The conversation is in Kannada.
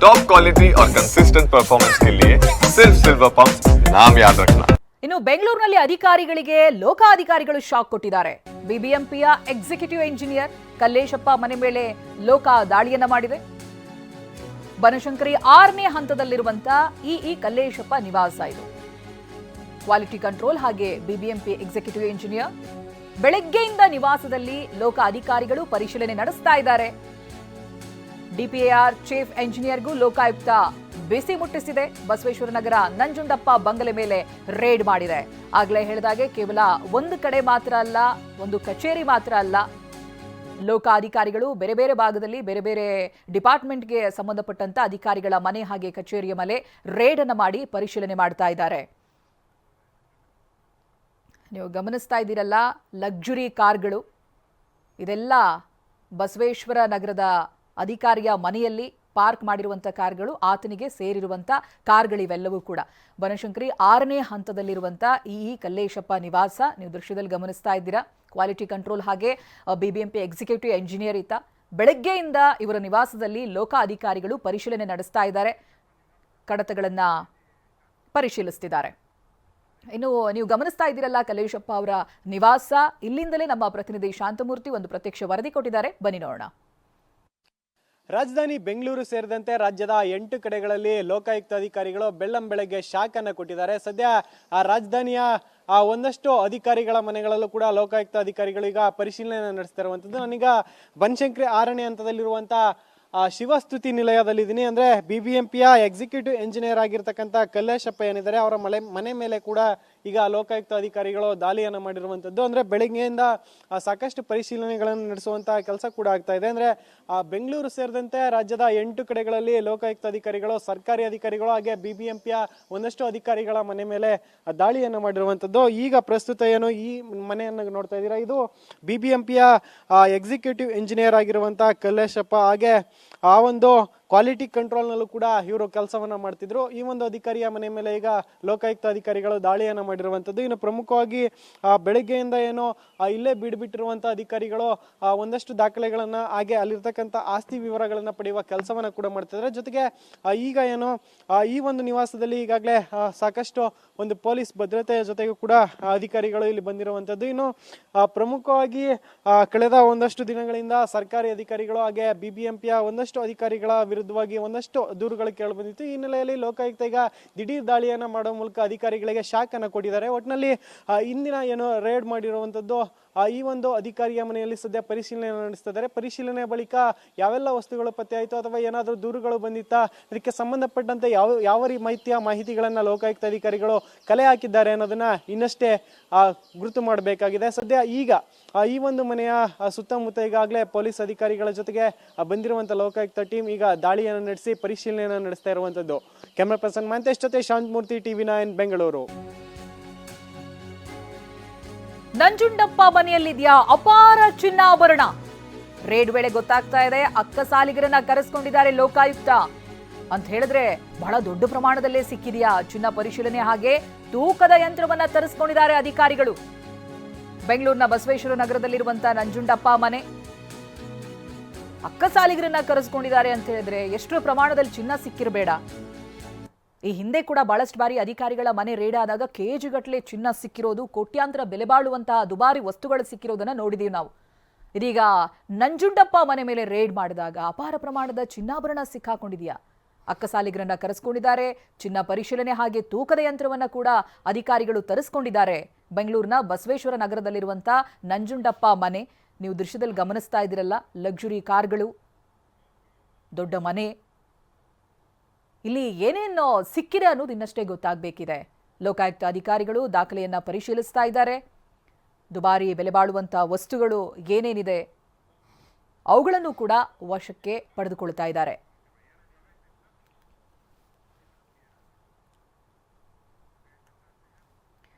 टॉप क्वालिटी और कंसिस्टेंट परफॉर्मेंस के लिए सिर्फ सिल्वर पंप नाम याद रखना ಇನ್ನು ಬೆಂಗಳೂರಿನಲ್ಲಿ ಅಧಿಕಾರಿಗಳಿಗೆ ಲೋಕಾಧಿಕಾರಿಗಳು ಶಾಕ್ ಕೊಟ್ಟಿದ್ದಾರೆ ಬಿಬಿಎಂಪಿಯ ಎಕ್ಸಿಕ್ಯೂಟಿವ್ ಇಂಜಿನಿಯರ್ ಕಲ್ಲೇಶಪ್ಪ ಮನೆ ಮೇಲೆ ಲೋಕ ದಾಳಿಯನ್ನ ಮಾಡಿದೆ ಬನಶಂಕರಿ ಆರನೇ ಹಂತದಲ್ಲಿರುವಂತ ಇಇ ಕಲ್ಲೇಶಪ್ಪ ನಿವಾಸ ಇದು ಕ್ವಾಲಿಟಿ ಕಂಟ್ರೋಲ್ ಹಾಗೆ ಬಿಬಿಎಂಪಿ ಎಕ್ಸಿಕ್ಯೂಟಿವ್ ಇಂಜಿನಿಯರ್ ಬೆಳಗ್ಗೆಯಿಂದ ನಿವಾಸದಲ್ಲಿ ಲೋಕ ಅಧಿಕಾರಿಗಳು ಪರಿಶೀಲನೆ ನಡೆಸ್ತಾ ಇದ್ದಾರೆ ಡಿಪಿಎಆರ್ ಚೀಫ್ ಎಂಜಿನಿಯರ್ಗೂ ಲೋಕಾಯುಕ್ತ ಬಿಸಿ ಮುಟ್ಟಿಸಿದೆ. ಬಸವೇಶ್ವರ ನಗರ ನಂಜುಂಡಪ್ಪ ಬಂಗಲೆ ಮೇಲೆ ರೇಡ್ ಮಾಡಿದೆ. ಆಗ್ಲೇ ಹೇಳಿದಾಗೆ ಕೇವಲ ಒಂದು ಕಡೆ ಮಾತ್ರ ಅಲ್ಲ, ಒಂದು ಕಚೇರಿ ಮಾತ್ರ ಅಲ್ಲ. ಲೋಕ ಅಧಿಕಾರಿಗಳು ಬೇರೆ ಬೇರೆ ಭಾಗದಲ್ಲಿ ಬೇರೆ ಬೇರೆ ಡಿಪಾರ್ಟ್ಮೆಂಟ್ಗೆ ಸಂಬಂಧಪಟ್ಟಂತ ಅಧಿಕಾರಿಗಳ ಮನೆ ಹಾಗೆ ಕಚೇರಿಯ ಮೇಲೆ ರೇಡ್ ಅನ್ನು ಮಾಡಿ ಪರಿಶೀಲನೆ ಮಾಡ್ತಾ ಇದ್ದಾರೆ. ನೀವು ಗಮನಿಸ್ತಾ ಇದ್ದೀರಲ್ಲ, ಲಕ್ಸುರಿ ಕಾರ್ಗಳು. ಇದೆಲ್ಲ ಬಸವೇಶ್ವರ ನಗರದ ಅಧಿಕಾರಿಯ ಮನೆಯಲ್ಲಿ ಪಾರ್ಕ್ ಮಾಡಿರುವಂಥ ಕಾರ್ಗಳು, ಆತನಿಗೆ ಸೇರಿರುವಂಥ ಕಾರ್ಗಳಿವೆಲ್ಲವೂ ಕೂಡ. ಬನಶಂಕರಿ ಆರನೇ ಹಂತದಲ್ಲಿರುವಂಥ ಇ ಕಲ್ಲೇಶಪ್ಪ ನಿವಾಸ ನೀವು ದೃಶ್ಯದಲ್ಲಿ ಗಮನಿಸ್ತಾ ಇದ್ದೀರಾ? ಕ್ವಾಲಿಟಿ ಕಂಟ್ರೋಲ್ ಹಾಗೆ ಬಿಬಿಎಂಪಿ ಎಕ್ಸಿಕ್ಯೂಟಿವ್ ಎಂಜಿನಿಯರ್ ಇತ್ತ ಬೆಳಗ್ಗೆಯಿಂದ ಇವರ ನಿವಾಸದಲ್ಲಿ ಲೋಕ ಅಧಿಕಾರಿಗಳು ಪರಿಶೀಲನೆ ನಡೆಸ್ತಾ ಇದ್ದಾರೆ. ಕಡತಗಳನ್ನು ಪರಿಶೀಲಿಸ್ತಿದ್ದಾರೆ. ಇನ್ನು ನೀವು ಗಮನಿಸ್ತಾ ಇದ್ದೀರಲ್ಲ, ಕಲ್ಲೇಶಪ್ಪ ಅವರ ನಿವಾಸ. ಇಲ್ಲಿಂದಲೇ ನಮ್ಮ ಪ್ರತಿನಿಧಿ ಶಾಂತಮೂರ್ತಿ ಒಂದು ಪ್ರತ್ಯಕ್ಷ ವರದಿ ಕೊಟ್ಟಿದ್ದಾರೆ. ಬನ್ನಿ ನೋಡೋಣ. ರಾಜಧಾನಿ ಬೆಂಗಳೂರು ಸೇರಿದಂತೆ ರಾಜ್ಯದ ಎಂಟು ಕಡೆಗಳಲ್ಲಿ ಲೋಕಾಯುಕ್ತ ಅಧಿಕಾರಿಗಳು ಬೆಳ್ಳಂ ಬೆಳಗ್ಗೆ ಶಾಕ್ ಕೊಟ್ಟಿದ್ದಾರೆ. ಸದ್ಯ ಆ ರಾಜಧಾನಿಯ, ಆ ಒಂದಷ್ಟು ಅಧಿಕಾರಿಗಳ ಮನೆಗಳಲ್ಲೂ ಕೂಡ ಲೋಕಾಯುಕ್ತ ಅಧಿಕಾರಿಗಳು ಈಗ ಪರಿಶೀಲನೆ ನಡೆಸ್ತಾ ಇರುವಂತದ್ದು ನಾನೀಗ ಬನಶಂಕರಿ ಆರನೇ ಹಂತದಲ್ಲಿರುವಂಥ, ಆ ಶಿವಸ್ತುತಿ ನಿಲಯದಲ್ಲಿದ್ದೀನಿ. ಅಂದರೆ ಬಿ ಬಿ ಎಂ ಪಿಯ ಎಕ್ಸಿಕ್ಯೂಟಿವ್ ಇಂಜಿನಿಯರ್ ಆಗಿರ್ತಕ್ಕಂಥ ಕಲ್ಲೇಶಪ್ಪ ಏನಿದ್ದಾರೆ, ಅವರ ಮನೆ ಮನೆ ಮೇಲೆ ಕೂಡ ಈಗ ಲೋಕಾಯುಕ್ತ ಅಧಿಕಾರಿಗಳು ದಾಳಿಯನ್ನು ಮಾಡಿರುವಂಥದ್ದು ಅಂದರೆ ಬೆಳಗ್ಗೆಯಿಂದ ಸಾಕಷ್ಟು ಪರಿಶೀಲನೆಗಳನ್ನು ನಡೆಸುವಂತ ಕೆಲಸ ಕೂಡ ಆಗ್ತಾ ಇದೆ. ಅಂದರೆ ಬೆಂಗಳೂರು ಸೇರಿದಂತೆ ರಾಜ್ಯದ ಎಂಟು ಕಡೆಗಳಲ್ಲಿ ಲೋಕಾಯುಕ್ತ ಅಧಿಕಾರಿಗಳು, ಸರ್ಕಾರಿ ಅಧಿಕಾರಿಗಳು ಹಾಗೆ ಬಿ ಬಿ ಎಂ ಪಿಯ ಒಂದಷ್ಟು ಅಧಿಕಾರಿಗಳ ಮನೆ ಮೇಲೆ ದಾಳಿಯನ್ನು ಮಾಡಿರುವಂಥದ್ದು ಈಗ ಪ್ರಸ್ತುತ ಏನು ಈ ಮನೆಯನ್ನು ನೋಡ್ತಾ ಇದ್ದೀರಾ? ಇದು ಬಿ ಬಿ ಎಂ ಪಿಯ ಎಕ್ಸಿಕ್ಯೂಟಿವ್ ಇಂಜಿನಿಯರ್ ಆಗಿರುವಂಥ ಕಲ್ಲೇಶಪ್ಪ. ಹಾಗೆ ಆ ಒಂದು ಕ್ವಾಲಿಟಿ ಕಂಟ್ರೋಲ್ನಲ್ಲೂ ಕೂಡ ಇವರು ಕೆಲಸವನ್ನ ಮಾಡ್ತಿದ್ರು. ಈ ಒಂದು ಅಧಿಕಾರಿಯ ಮನೆ ಮೇಲೆ ಈಗ ಲೋಕಾಯುಕ್ತ ಅಧಿಕಾರಿಗಳು ದಾಳಿಯನ್ನ ಮಾಡಿರುವಂತದ್ದು ಇನ್ನು ಪ್ರಮುಖವಾಗಿ ಬೆಳಗ್ಗೆಯಿಂದ ಏನು ಇಲ್ಲೇ ಬಿಡ್ಬಿಟ್ಟಿರುವಂಥ ಅಧಿಕಾರಿಗಳು ಒಂದಷ್ಟು ದಾಖಲೆಗಳನ್ನ ಹಾಗೆ ಅಲ್ಲಿರ್ತಕ್ಕಂಥ ಆಸ್ತಿ ವಿವರಗಳನ್ನ ಪಡೆಯುವ ಕೆಲಸವನ್ನ ಕೂಡ ಮಾಡ್ತಿದ್ದಾರೆ. ಜೊತೆಗೆ ಈಗ ಏನು ಈ ಒಂದು ನಿವಾಸದಲ್ಲಿ ಈಗಾಗಲೇ ಸಾಕಷ್ಟು ಒಂದು ಪೊಲೀಸ್ ಭದ್ರತೆಯ ಜೊತೆಗೂ ಕೂಡ ಅಧಿಕಾರಿಗಳು ಇಲ್ಲಿ ಬಂದಿರುವಂತದ್ದು ಇನ್ನು ಪ್ರಮುಖವಾಗಿ ಕಳೆದ ಒಂದಷ್ಟು ದಿನಗಳಿಂದ ಸರ್ಕಾರಿ ಅಧಿಕಾರಿಗಳು ಹಾಗೆ ಬಿಬಿಎಂಪಿಯ ಒಂದಷ್ಟು ಅಧಿಕಾರಿಗಳ ವಿರುದ್ಧವಾಗಿ ಒಂದಷ್ಟು ದೂರುಗಳು ಕೇಳಿ ಬಂದಿತ್ತು. ಈ ಹಿನ್ನೆಲೆಯಲ್ಲಿ ಲೋಕಾಯುಕ್ತ ಈಗ ದಿಢೀರ್ ದಾಳಿಯನ್ನು ಮಾಡೋ ಮೂಲಕ ಅಧಿಕಾರಿಗಳಿಗೆ ಶಾಕ್ ಕೊಟ್ಟಿದ್ದಾರೆ. ಒಟ್ಟಿನಲ್ಲಿ ಇಂದಿನ ಏನು ರೇಡ್ ಮಾಡಿರುವಂಥದ್ದು ಈ ಒಂದು ಅಧಿಕಾರಿಯ ಮನೆಯಲ್ಲಿ ಸದ್ಯ ಪರಿಶೀಲನೆ ನಡೆಸ್ತಿದ್ದಾರೆ ಪರಿಶೀಲನೆ ಬಳಿಕ ಯಾವೆಲ್ಲ ವಸ್ತುಗಳು ಪತ್ತೆ ಆಯಿತು ಅಥವಾ ಏನಾದರೂ ದೂರುಗಳು ಬಂದಿತ್ತಾ? ಅದಕ್ಕೆ ಸಂಬಂಧಪಟ್ಟಂತೆ ಯಾವ ಯಾವ ರೀ ಮಾಹಿತಿಯ ಮಾಹಿತಿಗಳನ್ನ ಲೋಕಾಯುಕ್ತ ಅಧಿಕಾರಿಗಳು ಕಲೆ ಹಾಕಿದ್ದಾರೆ ಅನ್ನೋದನ್ನ ಇನ್ನಷ್ಟೇ ಗುರುತು ಮಾಡಬೇಕಾಗಿದೆ. ಸದ್ಯ ಈಗ ಈ ಒಂದು ಮನೆಯ ಸುತ್ತಮುತ್ತ ಈಗಾಗಲೇ ಪೊಲೀಸ್ ಅಧಿಕಾರಿಗಳ ಜೊತೆಗೆ ಬಂದಿರುವಂಥ ಲೋಕಾಯುಕ್ತ ಟೀಮ್ ಈಗ ದಾಳಿಯನ್ನು ನಡೆಸಿ ಪರಿಶೀಲನೆಯನ್ನು ನಡೆಸ್ತಾ ಇರುವಂಥದ್ದು ಕ್ಯಾಮ್ರಾ ಪರ್ಸನ್ ಮಹಂತೇಶ್ ಜೊತೆ ಶಾಂತಮೂರ್ತಿ ಟಿವಿ ನೈನ್, ಬೆಂಗಳೂರು. ನಂಜುಂಡಪ್ಪ ಮನೆಯಲ್ಲಿದೆಯಾ ಅಪಾರ ಚಿನ್ನಾಭರಣ? ರೇಡ್ ವೇಳೆ ಗೊತ್ತಾಗ್ತಾ ಇದೆ ಅಕ್ಕ ಸಾಲಿಗರನ್ನ ಕರೆಸ್ಕೊಂಡಿದ್ದಾರೆ ಲೋಕಾಯುಕ್ತ. ಅಂತ ಹೇಳಿದ್ರೆ ಬಹಳ ದೊಡ್ಡ ಪ್ರಮಾಣದಲ್ಲೇ ಸಿಕ್ಕಿದೆಯಾ ಚಿನ್ನ ಪರಿಶೀಲನೆ ಹಾಗೆ ತೂಕದ ಯಂತ್ರವನ್ನ ತರಿಸ್ಕೊಂಡಿದ್ದಾರೆ ಅಧಿಕಾರಿಗಳು. ಬೆಂಗಳೂರಿನ ಬಸವೇಶ್ವರ ನಗರದಲ್ಲಿರುವಂತಹ ನಂಜುಂಡಪ್ಪ ಮನೆ. ಅಕ್ಕ ಸಾಲಿಗರನ್ನ ಕರೆಸ್ಕೊಂಡಿದ್ದಾರೆ ಅಂತ ಹೇಳಿದ್ರೆ ಎಷ್ಟು ಪ್ರಮಾಣದಲ್ಲಿ ಚಿನ್ನ ಸಿಕ್ಕಿರಬೇಡ. ಈ ಹಿಂದೆ ಕೂಡ ಬಹಳಷ್ಟು ಬಾರಿ ಅಧಿಕಾರಿಗಳ ಮನೆ ರೇಡ್ ಆದಾಗ ಕೆಜಿಗಟ್ಟಲೆ ಚಿನ್ನ ಸಿಕ್ಕಿರೋದು, ಕೋಟ್ಯಾಂತರ ಬೆಲೆ ಬಾಳುವಂತಹ ದುಬಾರಿ ವಸ್ತುಗಳು ಸಿಕ್ಕಿರೋದನ್ನ ನೋಡಿದೀವಿ ನಾವು. ಇದೀಗ ನಂಜುಂಡಪ್ಪ ಮನೆ ಮೇಲೆ ರೇಡ್ ಮಾಡಿದಾಗ ಅಪಾರ ಪ್ರಮಾಣದ ಚಿನ್ನಾಭರಣ ಸಿಕ್ಕಾಕೊಂಡಿದೆಯಾ? ಅಕ್ಕಸಾಲಿಗರನ್ನ ಕರೆಸ್ಕೊಂಡಿದ್ದಾರೆ, ಚಿನ್ನ ಪರಿಶೀಲನೆ ಹಾಗೆ ತೂಕದ ಯಂತ್ರವನ್ನ ಕೂಡ ಅಧಿಕಾರಿಗಳು ತರಿಸ್ಕೊಂಡಿದ್ದಾರೆ. ಬೆಂಗಳೂರಿನ ಬಸವೇಶ್ವರ ನಗರದಲ್ಲಿರುವಂತಹ ನಂಜುಂಡಪ್ಪ ಮನೆ ನೀವು ದೃಶ್ಯದಲ್ಲಿ ಗಮನಿಸ್ತಾ ಇದ್ದೀರಲ್ಲ ಲಕ್ಸುರಿ ಕಾರ್ಗಳು, ದೊಡ್ಡ ಮನೆ. ಇಲ್ಲಿ ಏನೇನು ಸಿಕ್ಕಿದೆ ಅನ್ನೋದು ಇನ್ನಷ್ಟೇ ಗೊತ್ತಾಗಬೇಕಿದೆ. ಲೋಕಾಯುಕ್ತ ಅಧಿಕಾರಿಗಳು ದಾಖಲೆಯನ್ನು ಪರಿಶೀಲಿಸ್ತಾ ಇದ್ದಾರೆ. ದುಬಾರಿ ಬೆಲೆ ಬಾಳುವಂಥ ವಸ್ತುಗಳು ಏನೇನಿದೆ, ಅವುಗಳನ್ನು ಕೂಡ ವಶಕ್ಕೆ ಪಡೆದುಕೊಳ್ತಾ ಇದ್ದಾರೆ.